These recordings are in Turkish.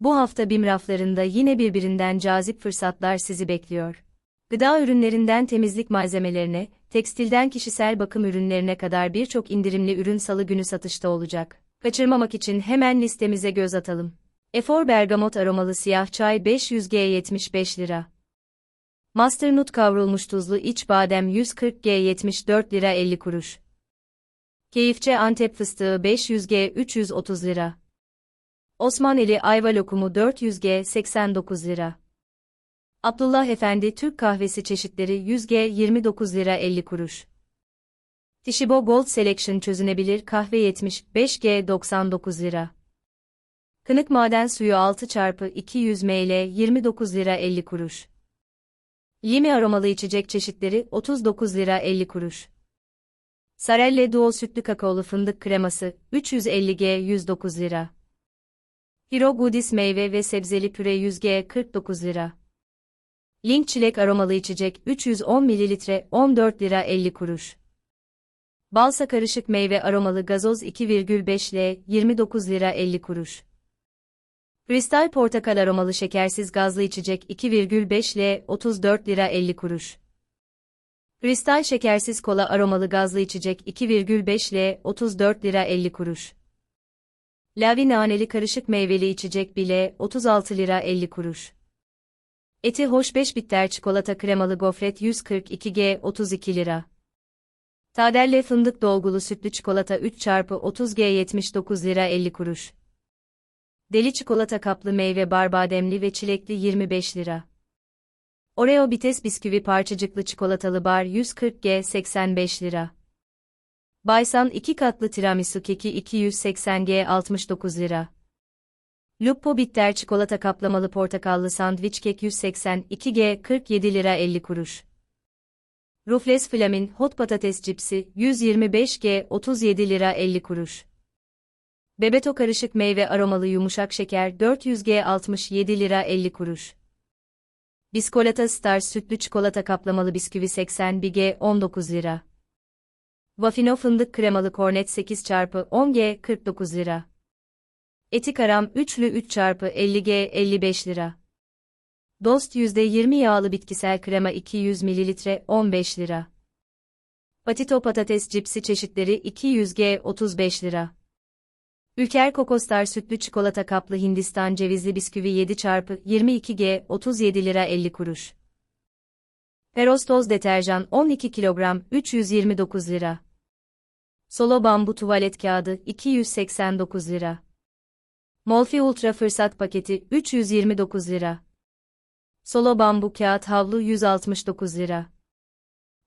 Bu hafta BİM raflarında yine birbirinden cazip fırsatlar sizi bekliyor. Gıda ürünlerinden temizlik malzemelerine, tekstilden kişisel bakım ürünlerine kadar birçok indirimli ürün salı günü satışta olacak. Kaçırmamak için hemen listemize göz atalım. Efor bergamot aromalı siyah çay 500G 75 lira. Masternut kavrulmuş tuzlu iç badem 140G 74 lira 50 kuruş. Keyifçe Antep fıstığı 500G 330 lira. Osmaneli ayva lokumu 400G 89 lira. Abdullah Efendi Türk kahvesi çeşitleri 100G 29 lira 50 kuruş. Tishibo Gold Selection çözünebilir kahve 75G 99 lira. Kınık maden suyu 6 çarpı 200 ml 29 lira 50 kuruş. Limi aromalı içecek çeşitleri 39 lira 50 kuruş. Sarelle Duo sütlü kakaolu fındık kreması 350G 109 lira. Hiro Goodies meyve ve sebzeli püre 100G 49 lira. Link çilek aromalı içecek 310 ml 14 lira 50 kuruş. Balsa karışık meyve aromalı gazoz 2,5 L 29 lira 50 kuruş. Kristal portakal aromalı şekersiz gazlı içecek 2,5 L 34 lira 50 kuruş. Kristal şekersiz kola aromalı gazlı içecek 2,5 L 34 lira 50 kuruş. Lavi naneli karışık meyveli içecek bile 36 lira 50 kuruş. Eti hoş 5 bitter çikolata kremalı gofret 142G 32 lira. Tadelle fındık dolgulu sütlü çikolata 3 çarpı 30G 79 lira 50 kuruş. Deli çikolata kaplı meyve bar bademli ve çilekli 25 lira. Oreo bites bisküvi parçacıklı çikolatalı bar 140G 85 lira. Baysan 2 katlı tiramisu keki 280G 69 lira. Lupo bitter çikolata kaplamalı portakallı sandviç kek 182G 47 lira 50 kuruş. Rufles Flamin hot patates cipsi 125G 37 lira 50 kuruş. Bebeto karışık meyve aromalı yumuşak şeker 400G 67 lira 50 kuruş. Biskolata Star sütlü çikolata kaplamalı bisküvi 81G 19 lira. Vafino fındık kremalı kornet 8 çarpı 10G 49 lira. Etik aram üçlü 3 çarpı 50G 55 lira. Dost %20 yağlı bitkisel krema 200 ml 15 lira. Patito patates cipsi çeşitleri 200G 35 lira. Ülker Kokostar sütlü çikolata kaplı Hindistan cevizli bisküvi 7 çarpı 22G 37 lira 50 kuruş. Perostoz deterjan 12 kilogram 329 lira. Solo bambu tuvalet kağıdı 289 lira. Molfi Ultra fırsat paketi 329 lira. Solo bambu kağıt havlu 169 lira.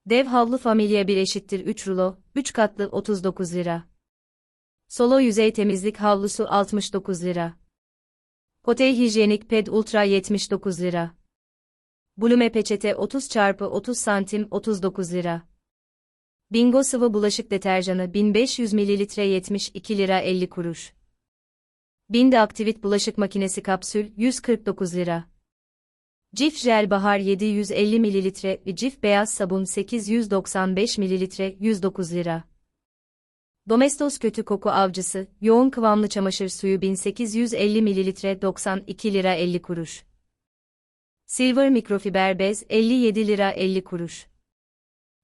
Dev havlu familya 1 eşittir 3 rulo, 3 katlı 39 lira. Solo yüzey temizlik havlusu 69 lira. Kotey hijyenik ped ultra 79 lira. Blume peçete 30 çarpı 30 santim 39 lira. Bingo sıvı bulaşık deterjanı 1500 ml 72 lira 50 kuruş. Binde aktivit bulaşık makinesi kapsül 149 lira. Cif jel bahar 750 ml ve cif beyaz sabun 895 ml 109 lira. Domestos kötü koku avcısı, yoğun kıvamlı çamaşır suyu 1850 ml 92 lira 50 kuruş. Silver mikrofiber bez 57 lira 50 kuruş.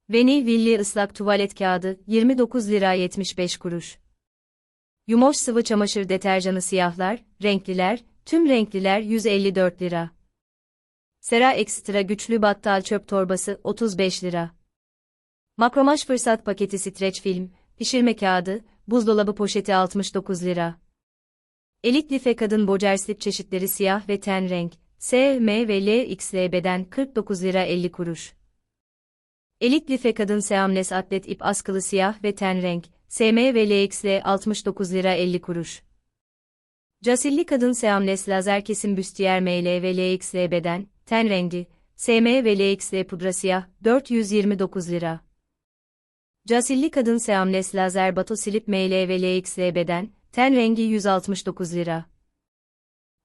Veni Villi ıslak tuvalet kağıdı 29 lira 75 kuruş. Yumoş sıvı çamaşır deterjanı siyahlar, renkliler, tüm renkliler 154 lira. Sera Ekstra güçlü battal çöp torbası 35 lira. Makromaj fırsat paketi streç film, pişirme kağıdı, buzdolabı poşeti 69 lira. Elit life kadın bocer slip çeşitleri siyah ve ten renk, S, M ve L XL beden 49 lira 50 kuruş. Elit life kadın seamles atlet ip askılı siyah ve ten renk, SM ve LXL 69 lira 50 kuruş. Casilli kadın seamles lazer kesim büstiyer ML ve LXL beden, ten rengi, SM ve LXL pudra siyah 429 lira. Casilli kadın seamles lazer bato silip ML ve LXL beden, ten rengi 169 lira.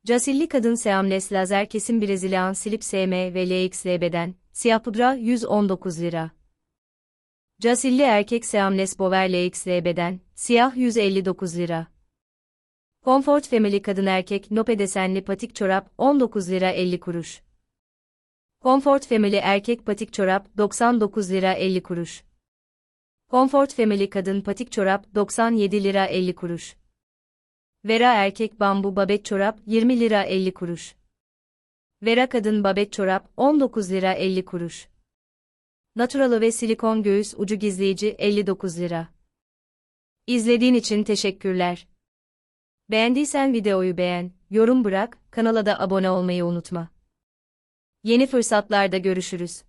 Casilli kadın seamles lazer kesim Brezilyan silip SM ve LXL beden, siyah pudra 119 lira. Casilli erkek Seamles Bover LXL beden, siyah 159 lira. Comfort Family kadın erkek nope desenli patik çorap 19 lira 50 kuruş. Comfort Family erkek patik çorap 99 lira 50 kuruş. Comfort Family kadın patik çorap 97 lira 50 kuruş. Vera erkek bambu babet çorap 20 lira 50 kuruş. Vera kadın babet çorap 19 lira 50 kuruş. Naturalı ve silikon göğüs ucu gizleyici 59 lira. İzlediğin için teşekkürler. Beğendiysen videoyu beğen, yorum bırak, kanala da abone olmayı unutma. Yeni fırsatlarda görüşürüz.